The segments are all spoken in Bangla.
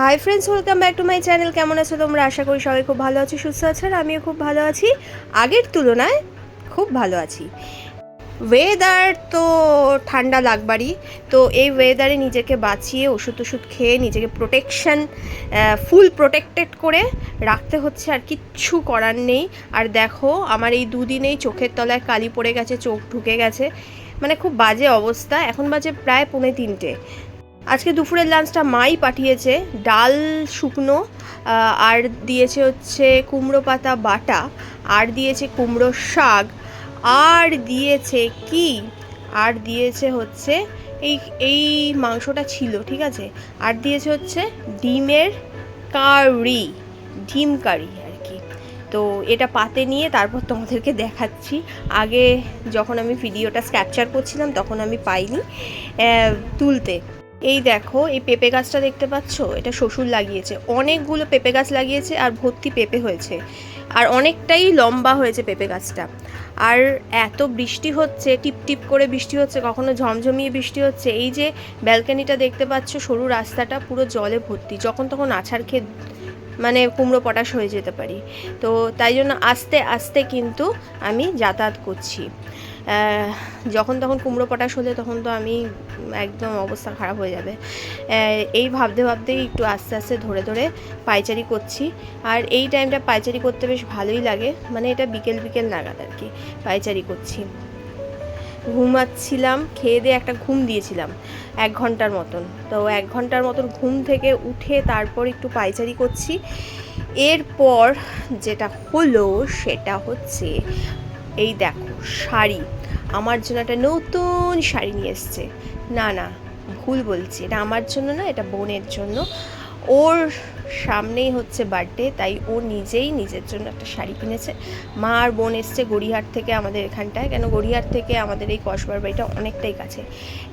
Hi friends welcome back to my channel কেমন আছো তোমরা? আশা করি সবাই খুব ভালো আছো, সুস্থ আছো, আর আমিও খুব ভালো আছি। আগের তুলনায় খুব ভালো আছি। ওয়েদার তো ঠান্ডা লাগবারই। তো এই ওয়েদারে নিজেকে বাঁচিয়ে ওষুধ ওষুধ খেয়ে নিজেকে প্রোটেকশন ফুল প্রোটেক্টেড করে রাখতে হচ্ছে আর কিচ্ছু করার নেই। আর দেখো, আমার এই দুদিনেই চোখের তলায় কালি পড়ে গেছে, চোখ ঢুকে গেছে। মানে খুব বাজে অবস্থা। এখন বাজে প্রায় পৌনে তিনটে। আজকে দুপুরের লাঞ্চটা মাই পাঠিয়েছে, ডাল শুকনো আর দিয়েছে হচ্ছে কুমড়ো পাতা বাটা, আর দিয়েছে কুমড়ো শাক, আর দিয়েছে কি? আর দিয়েছে হচ্ছে এই এই মাংসটা ছিল, ঠিক আছে? আর দিয়েছে হচ্ছে ডিমের কারি, ডিম কারি আর কি। তো এটা পাতে নিয়ে তারপর তোমাদেরকে দেখাচ্ছি। আগে যখন আমি ভিডিওটা ক্যাপচার করছিলাম, তখন আমি পাইনি তুলতে। এই দেখো, এই পেঁপে গাছটা দেখতে পাচ্ছ? এটা শ্বশুর লাগিয়েছে। অনেকগুলো পেঁপে গাছ লাগিয়েছে আর ভর্তি পেঁপে হয়েছে। আর অনেকটাই লম্বা হয়েছে পেঁপে গাছটা। আর এত বৃষ্টি হচ্ছে, টিপ টিপ করে বৃষ্টি হচ্ছে, কখনো ঝমঝমিয়ে বৃষ্টি হচ্ছে। এই যে ব্যালকানিটা দেখতে পাচ্ছ, সরু রাস্তাটা পুরো জলে ভর্তি। যখন তখন আছাড় খেয়ে মানে কুমড়ো পটাশ হয়ে যেতে পারি। তো তাই জন্য আস্তে আস্তে কিন্তু আমি যাতায়াত করছি। যখন তখন কুমড়ো পটাশ হলে তখন তো আমি একদম অবস্থা খারাপ হয়ে যাবে। এই ভাবতে ভাবতেই একটু আস্তে আস্তে ধরে ধরে পাইচারি করছি। আর এই টাইমটা পাইচারি করতে বেশ ভালোই লাগে। মানে এটা বিকেল বিকেল নাগাদ আর কি পাইচারি করছি। ঘুমাচ্ছিলাম, খেয়ে দিয়ে একটা ঘুম দিয়েছিলাম এক ঘণ্টার মতন। তো এক ঘণ্টার মতন ঘুম থেকে উঠে তারপর একটু পাইচারি করছি। এরপর যেটা হলো সেটা হচ্ছে এই দেখো, শাড়ি। আমার জন্য একটা নতুন শাড়ি নিয়ে এসছে। না না, ভুল বলছি। এটা আমার জন্য না, এটা বোনের জন্য। ওর সামনেই হচ্ছে বার্থডে তাই ও নিজেই নিজের জন্য একটা শাড়ি কিনেছে। মা আর বোন এসছে গড়িয়াহাট থেকে আমাদের এখানটায়, কেন গড়িয়াহাট থেকে আমাদের এই কসবার বাড়িটা অনেকটাই কাছে।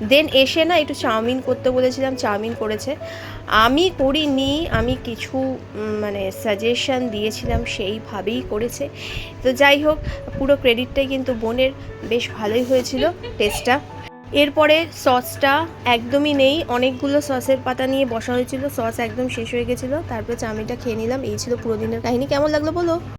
দেন এসে না একটু চাউমিন করতে বলেছিলাম, চাউমিন করেছে। আমি করিনি, আমি কিছু মানে সাজেশন দিয়েছিলাম, সেইভাবেই করেছে। তো যাই হোক, পুরো ক্রেডিটটাই কিন্তু বোনের, বেশ ভালোই হয়েছিল টেস্টটা এরপরে সসটা একদমই নেই। অনেকগুলো সসের পাতা নিয়ে বসা হয়েছিল। সস একদম শেষ হয়ে গেছিল। তারপরে চাউমিনটা খেয়ে নিলাম। এই ছিল পুরো দিনের কাহিনী। কেমন লাগল বলো?